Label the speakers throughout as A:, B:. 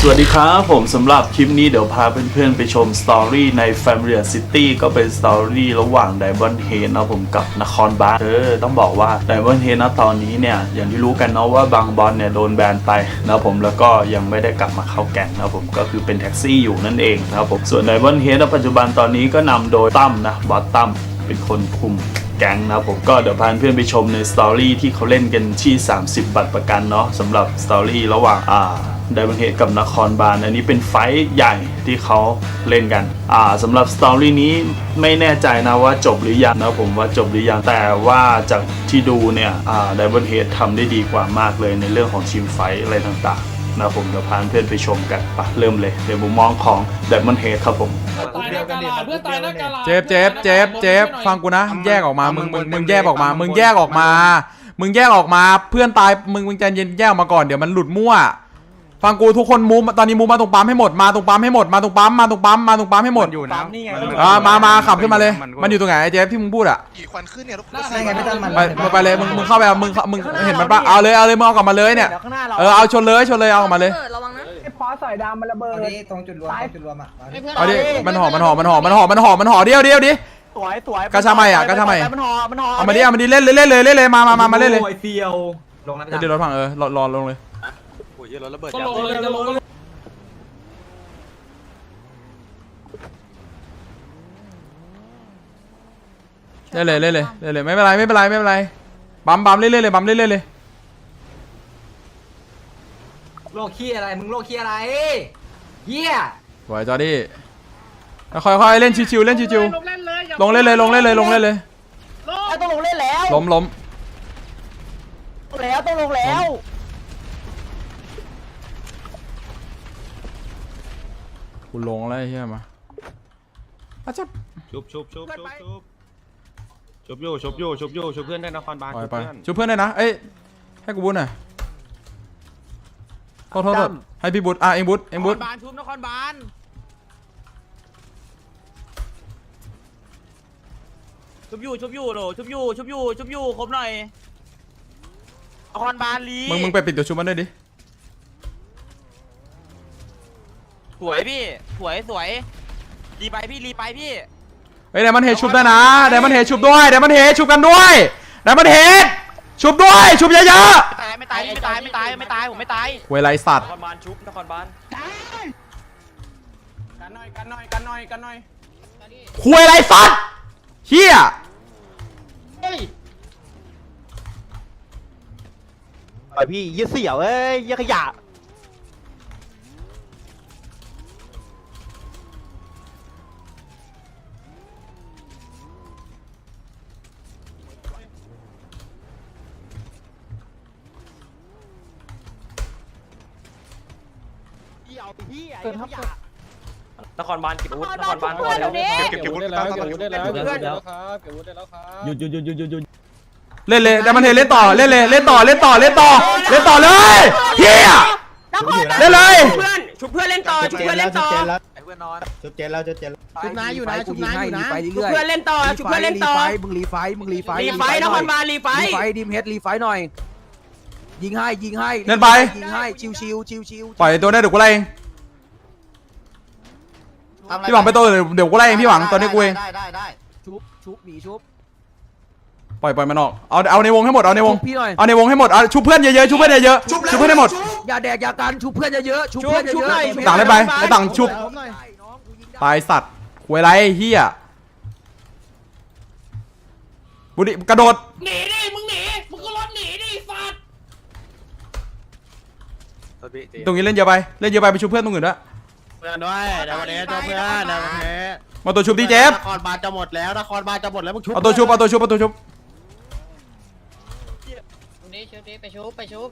A: สวัสดีครับผมสำหรับคลิปนี้เดี๋ยวพาเพื่อนๆไปชมสตอรี่ใน f a m i l i a City ก็เป็นสตอรี่ระหว่าง Diamond Head นะผมกับนครบาลเออต้องบอกว่า Diamond Head นะตอนนี้เนี่ย อย่างที่รู้กันเนาะว่าบางบอลเนี่ยโดนแบนไปนะผมแล้วก็ยังไม่ได้กลับมาเข้าแก๊งนะผมก็คือเป็นแท็กซี่อยู่นั่นเองนะครับผมส่วน Diamond Head ปัจจุบันตอนนี้ก็นำโดยตั้มนะบอสตั้มเป็นคนคุม แก๊งนะครับผมก็เดี๋ยวพาเพื่อนไปชมในสตอรี่ที่เขาเล่นกันที่ 30 บัตรประกันเนาะสำหรับสตอรี่ระหว่างอ่าไดมอนเฮดกับนครบาลอันนี้เป็นไฟท์ใหญ่ที่เขาเล่นกัน อ่าสำหรับสตอรี่นี้ไม่แน่ใจนะว่าจบหรือยังนะผมว่าจบหรือยังแต่ว่าจากที่ดูเนี่ยอ่าไดมอนเฮดทำได้ดีกว่ามากเลยในเรื่องของทีมไฟท์อะไรต่างๆ นะผมเดี๋ยวพาเพื่อนไปชมกันปะเริ่มเลยในมุมมองของไดมอนเฮดครับผม
B: ตายหน้ากาลาดเพื่อนตายหน้ากาลาด
C: เจฟเจฟเจฟเจฟฟังกูนะมึงแยกออกมามึงมึงมึงแยกออกมา มึงแยกออกมา มึงแยกออกมา เพื่อนตายมึงมึงใจเย็นแยกออกมาก่อนเดี๋ยวมันหลุดมั่ว ฟังกูทุกคนมูฟตอนนี้มูฟมาตรงปั๊มให้หมดมาตรงปั๊มให้หมดมาตรงปั๊มมาตรงปั๊มมาตรงปั๊มให้หมด
D: อยู่นะ
C: อ่ามามาขับขึ้นมาเลย มันอยู่ตรงไหนไอ้เจฟที่มึงพูดอะ
E: กี่ควันขึ้นเนี่ยรถ
B: หน้า
E: ใช่ไงไม่ต้องมัน
C: ไปไปไปเลยมึงมึงเข้าไปเอามึงเข้ามึงเห็นมันปะเอาเลยเอาเลยมึงเอากลับมาเลยเนี่ยเออเอาชนเลยชนเลยเอาออกมาเลย
F: ระวังนะ
G: ไอ้พอสอยดำมันระเบิด
E: เอาดิตรงจุดรวมตรงจุดรวมอะเอาดิ
C: เอาดิมันห่อมันห่อมันห่อมันห่อมันห่อมันห่อเดียวเดียวดิ
G: สวยสวย
C: กระชาใหม่อะกระชาใหม่
G: มันหอมันหอ
C: เอามาดิเอามาดิเล่นเลยเล่นเลยเล่นเลยมามามามาเล่นเลย
G: โอ้เฟียวลงแล้ว
C: เดี๋ยวรถพังเออรอรอลงเลย
D: โอ้ยรถระเบิด
B: ก็ลงเลยจะลงก็ลง
C: เล่นเลยเล่นเลยเล่นเลยไม่เป็นไรไม่เป็นไรไม่เป็นไรบัมบัมเล่นๆเลยบัมเล่นๆเลย
G: โลกขี้อะไรมึงโลกขี้อะไรเหี้ย
C: ไหวจอร์ดี้แล้วค่อยๆเล่นชิวๆเล่นชิว
B: ลงเล่นเลยอย่า
C: ๆลงเล่นเลยลงเล่นเลยลงเล่นเลย
G: ต้องลงเล่นแล้ว
C: ล้มล้ม
G: แล้วต้องลงแล้ว
C: กูลงแล้วไอ้เฮียมาอาจจะ
D: ชุบชุบชุบชุบชุบชุบโยชุบโยชุบโยชุบเพื่อนได้นครบาล
C: ปล่อย
D: ชุบ
C: ไป
D: เพื่อน
C: ช่วยเพื่อนเลยนะ เอ้ย ให้กูบุญหน่อยโทษโทษโทษให้พี่บุญอะเองบุญเองบุญ
G: บานชุบนครบาล
H: ชุบอยู่ชุบอยู่โหลชุบอยู่ชุบอยู่ชุบอยู่ครบหน่อยนครบาลลี
C: มึงมึงไปปิดตัวชุบมันด้วยดิ
H: สวยพี่ สวยสวยรีไปพี่รีไปพี่
C: เฮ้ยเดมันเฮดชุบได้นะเดมันเฮดชุบด้วยเดมันเฮดชุบกันด้วยเดมันเฮดชุบด้วย ชุบเยอะ
H: ไม่ตายไม่ตายไม่ตายไม่ตายไม่ตายผมไม่ตาย
C: ๆเวลาไอ้สัต
H: น
C: ว์
H: ครบาลชุบนครบาล
B: กันหน่อยกันหน่อยกันหน่อยกันหน่อย
C: คุยอะไรสัตว์เฮีย
G: ไอพี่ยี่เสี่ยวเอ้ยยี่ขยะ
H: นครบาลเก็บอาวุธนครบาลก่อนแล้ว
E: เก็บเก็บวุ้นตั้งตั้ง
B: ได้แล้วเก็บได้แล้วครับเก็บได้แล้วครับ
G: หยุดหยุดหยุดหยุดหยุดหยุด
C: เล่นเลยเดมันเฮดเล่นต่อเล่นเลยเล่นต่อเล่นต่อเล่นต่อเล่นต่อเลยเฮียเล่นเลย
H: เพื่อนชุบเพื่อนเล่นต่อชุบเพื่อนเล่นต่อ
E: เพื่อนนอนจุดเจนแล้วจุดเจนแล้ว
G: ชุบน้าอยู่นะชุบน้าอยู่นะ
H: ชุบเพื่อนเล่นต่อชุบเพื่อนเล่นต่อ
G: มึงรีไฟมึงรีไฟ
H: รีไฟนครบาลรีไฟ
G: รีไฟดิมเฮดรีไฟหน่อย ยิงให้ยิงให้
C: เล่นไป
G: ยิงให้ชิวชิวชิวชิว
C: ปล่อยตัวได้เดี๋ยวกูไล่เองพี่หวังไปตัวเดี๋ยวเดี๋ยวกูไล่เองพี่หวังตอนนี้กูเอง
E: ได้ได้ได้
G: ชุบชุบหนีชุบ
C: ปล่อยปล่อยมันออกเอาเอาในวงให้หมดเอาในวง
G: ชุบพี่หน่อย
C: เอาในวงให้หมดเอาชุบเพื่อนเยอะๆชุบเพื่อนเยอะๆชุบเพื่อนให้หมด
G: อย่าแดกอย่ากันชุบเพื่อนเยอะๆชุบเพื่อนเยอะๆ
C: ต่างได้ไปไอ้ต่างชุบตายสัตว์หวยไรไอ้เฮียบุรีกระโดด
B: หนีดิมึงหนีมึงก็รถหนีดิสัตว์
C: ตรงนี้เล่นเยอะไป เล่นเยอะไปไปชุบเพื่อนตรงอื่นด้วย
E: เพื่อนด้วยเดี๋ยววันนี้เจ้าเพื่อนเดี๋ยววันนี้
C: มาตัวชุบดีเจฟ
E: นครบาลจะหมดแล้วนครบาลจะหมดแล้วมึงชุบ
C: เอาตัวชุบเอาตัวชุบเอาตัวชุบ
F: นี่ชุบดิไปชุบไปชุบ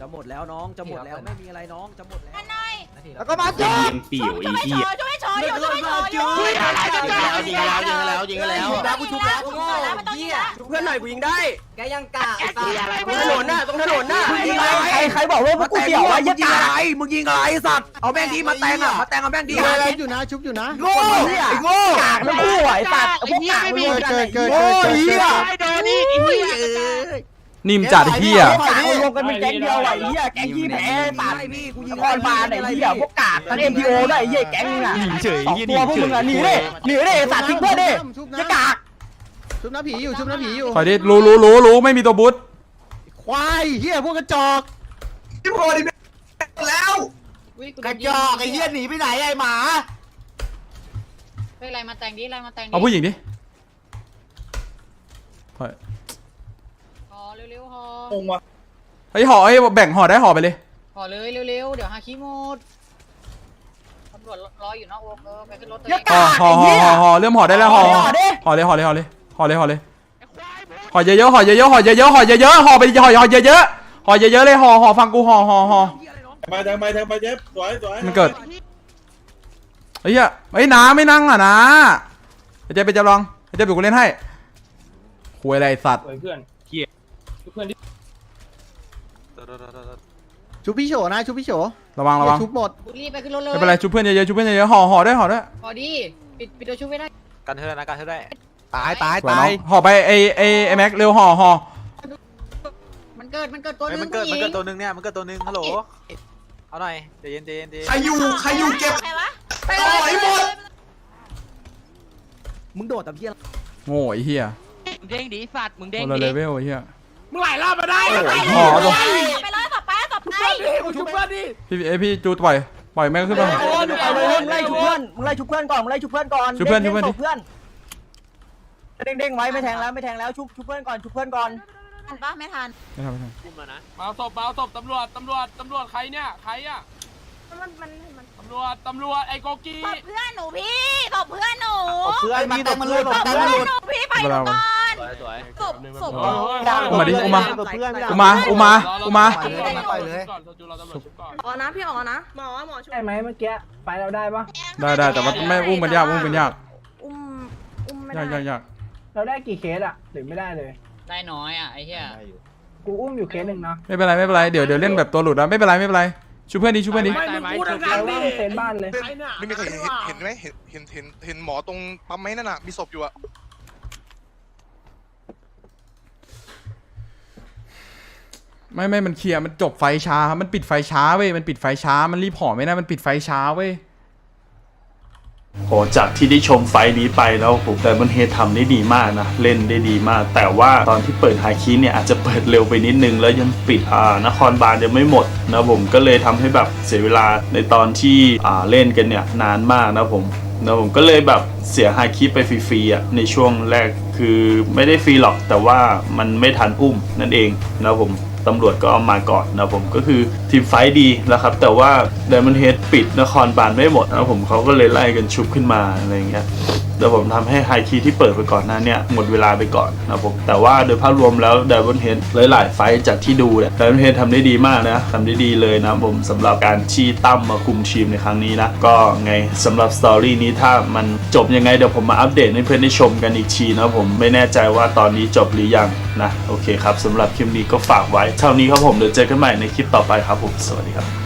G: จะหมดแล้วน้องจะหมดแล้วไม่มีอะไรน้องจะหมดแล้ว
F: กันหน่อย
G: แล้วก็มาจุบ
F: ปิวอีพี่ช่วยช่วยช่วยช่วยช่วยช่วย
E: ยิงแล้วยิงแล้วยิงแล้วยิงแล้ว
G: ชุบแล้วกูชุบแล้ว
F: ชุบแล้วมันต้องยิงแล้ว
H: ชุบเพื่อนหน่อยกูยิงได้
G: แกยังกะ
H: ตรงถนนน่ะตรงถนนน่ะ
G: ยิงอะไรใครใครบอกว่าพวกกูเกี่ยวอะไรยิงอะไรมึงยิงอะไรสัตว์เอาแม่งดีมาแตงอะมาแตงเอาแม่งดี
E: อะไรอยู่นะชุบอยู่นะ
G: โง่ไอ้โง่กากมันกู้ไอ้สัตว์พวกกากมัน
E: เกิดเกิด
G: โง่
E: เกิด
G: เหี้ย
H: โดนนี่ไอ้เหี้ย
A: นิ่มจัดไอ้เฮีย
G: เขารวมกันเป็นแก๊งเดียวไอ้เหี้ยแก๊งยี่แพ้ตัดนครบาลไอ้เหี้ยพวกกาดทั้งเอ็มพีโอได้ไอ้เหี้ยแก๊งอะสองตัวพวกมึงอะหนีดิหนีดิสัตว์ทิ้งเพื่อนดิจะกาก
E: ชุบน้าผีอยู่ชุบน้าผีอยู่
A: ถอยดิรู้รู้รู้รู้ไม่มีตัวบูท
E: ควายเฮียพวกกระจอก
I: กระจอกไอ้เหี้ยหนีไปไหนไอ้หมาเฮ้ยไล่มาแต่งดิไล่มาแต่งดิ
A: เอาผู้หญิงดิถอย
I: ห่อ เร็วๆห่อ
A: เฮ้ยห่อเฮ้ยแบ่งห่อได้ห่อไปเลย
I: ห่อเลยเร็วๆเดี๋ยวหาขี้หมดตำรวจรออยู่นอกวงเออไปขึ้นรถตัว
G: จะ
I: เอง
A: ห่อกา
G: ก
A: ห่อ
G: ไอ้
A: ห่อ
G: เหี้ย
A: ห่อห่อเริ่มห่อได้แล้วห่อ
G: ห่อดิ
A: ห่อเลยห่อเลยห่อเลยห่อเลยห่อเลยห่อเยอะๆห่อเยอะๆห่อเยอะๆห่อเยอะๆห่อไปห่อห่อเยอะๆห่อเยอะๆเลยห่อห่อฟังกูห่อห่อห่อ
J: มาทางไปทางไปเจ็บสวยสวย
A: มันเกิดเฮ้ยเฮ้ยน้าไม่นั่งอะนะไอ้เจ๊ไปจะลองไอ้เจ๊ไปกูเล่นให้คุยอะไรไอ้สัตว์
B: เพื่อน เฮียเพื่อนที่
E: ชุบพี่โฉนะชุบพี่โฉ
A: ระวังระวัง
E: ชุบหมด
I: บุรีไปขึ้นรถเลย
A: ไม่เป็นไรชุบเพื่อนเยอะๆชุบเพื่อนเยอะๆห่อห่อด้วยห่อด้วย
I: ห่อดีปิดปิดตัวชุบไม่ได้
K: กันเท่านะกันเท่าได้
G: ตายตาย
A: สวย
G: ตา
A: น้อยงห่อไปไอ้ไอ้ไอ้แม็กเร็วห่อห่อ
I: มันเกิดมันเกิดตัวนึง
K: มันเกิด
I: ผู้ห
K: มัน
I: ญิง
K: เกิดตัวนึงเนี่ยมันเกิดตัวนึงฮัลโหลเอาหน่อยใจเย็นใจเย็นใจเย็น
I: ใครอยู่ใครอยู่เก็บ ใครวะไปเลย
G: มึงโดดแต่เพี้ย
A: โง่ไอ้เหี้ย
K: มึงเด้งดิสัตว์มึงเด้ง
A: คนละ
K: ดิ
A: เลเวลไอ้เหี้ย
B: มึงไหลรอบมาได้
A: ห่อตัว
I: ไปเลยต่อไปต่อไป
B: กูชุบเพื่อนดิ
A: พี่ไอยพี่จูปล่อยปล่อยแม่งขึ้นมา
G: มึงไล่ชุบเพื่อนมึงไล่ชุบเพื่อนก่อนมึงไล่ชุบเพื่อนก่อน
A: ชุบเพื่อน
G: ด้ง
A: ชุบเพื่อน
G: ด้งเพื่อนเด้งเด้งไว้ไม่แทงแล้วไม่แทงแล้วชุบชุบเพื่อนก่อนชุบเพื่อนก่อน
I: ทันปะไม่ทัน
A: ไม่ทำไม่ทำ
B: มาศพมาศพตำรวจตำรวจตำรวจใครเนี่ยใครอะ
I: มันมันมัน
B: ตำรวจตำรวจไอ้โกกี้
I: ตบเพื่อนหนูพี่ตบเพื่อนหนู
G: เพื่อนมีแต่มันเลย
I: ตบเพื่อนหนูพี่ไปหนูก่อน
K: ส วยสวย
I: ศพศพ
A: อุมาดิอุมา
G: เพื่อน
A: อุมาอุมาอุมา
B: ไปเลยก่อนโซจูเราตำรวจชุบก่อน
I: อ๋อนะพี่อ๋อนะหมอหมอช่วย
B: ใช่ไหมเมื่อกี้ไปเราได้ปะ
A: ได้ได้แต่ว่าไม่อุ้มมันยากอุ้มมันยาก
I: อุ้มอุ้มไม่
A: ยาก
I: ได้
A: ยากยาก
B: เราได้กี่เคสอะหรือไม่ได้เลย
I: ได้น้อยอะไอ้เหี้ย
B: กูอุ้มอยู่เคสหนึ่งนะ
A: ไม่เป็นไรไม่เป็นไรเดี๋ยวเดี๋ยวเล่นแบบตัวหลุดนะไม่เป็นไรไม่เป็นไรช่วยเพื่อนดิช่วยเพื่อนดิ
B: ไม่มึงพูดดังๆดิเซ็นบ้านเลย
L: ไม่มีใครเห็นเห็นไหมเห็นเห็นเห็นเห็นหมอตรงปั๊มไหมนั่นน่ะมีศพอยู่อะ
A: ไม่ไม่มันเคลียร์มันจบไฟช้าครับมันปิดไฟช้าเว้ยมันปิดไฟช้า มันรีบห่อไม่ได้มันปิดไฟช้าเว้ยโหจากที่ได้ชมไฟนี้ไปแล้วผมแต่มันเฮทำได้ดีมากนะ เล่นได้ดีมาก แต่ว่าตอนที่เปิดฮาคิเนี่ยอาจจะเปิดเร็วไปนิดนึง แล้วยังปิดอ่านครบาลยังไม่หมดนะผมก็เลยทำให้แบบเสียเวลาในตอนที่อ่าเล่นกันเนี่ยนานมากนะผมนะผมก็เลยแบบเสียฮาคิไปฟรีๆอะในช่วงแรกคือไม่ได้ฟรีหรอกแต่ว่ามันไม่ทันอุ้มนั่นเองนะผม ตำรวจก็เอามาก่อนนะผมก็คือทีมไฟดีนะครับ แต่ว่าไดมอนเฮดปิดนครบาลไม่หมดนะผมเขาก็เลยไล่กันชุบขึ้นมาอะไรอย่างเงี้ยแต่ผมทำให้ไฮคีที่เปิดไปก่อนหน้าเนี่ยหมดเวลาไปก่อนนะผมแต่ว่าโดยภาพรวมแล้ว Diamond Head หลายๆไฟจากที่ดูเนี่ย Diamond Head ทำได้ดีมากนะทำได้ดีเลยนะผมสำหรับการที่ตั้มมาคุมทีมในครั้งนี้นะก็ไงสำหรับสตอรี่นี้ถ้ามันจบยังไงเดี๋ยวผมมาอัปเดตให้เพื่อนได้ชมกันอีกทีนะผมไม่แน่ใจว่าตอนนี้จบหรือยังนะโอเคครับสำหรับคลิปนี้ก็ฝากไว้เท่านี้ครับผมเดี๋ยวเจอกันใหม่ในคลิปต่อไปครับผมสวัสดีครับ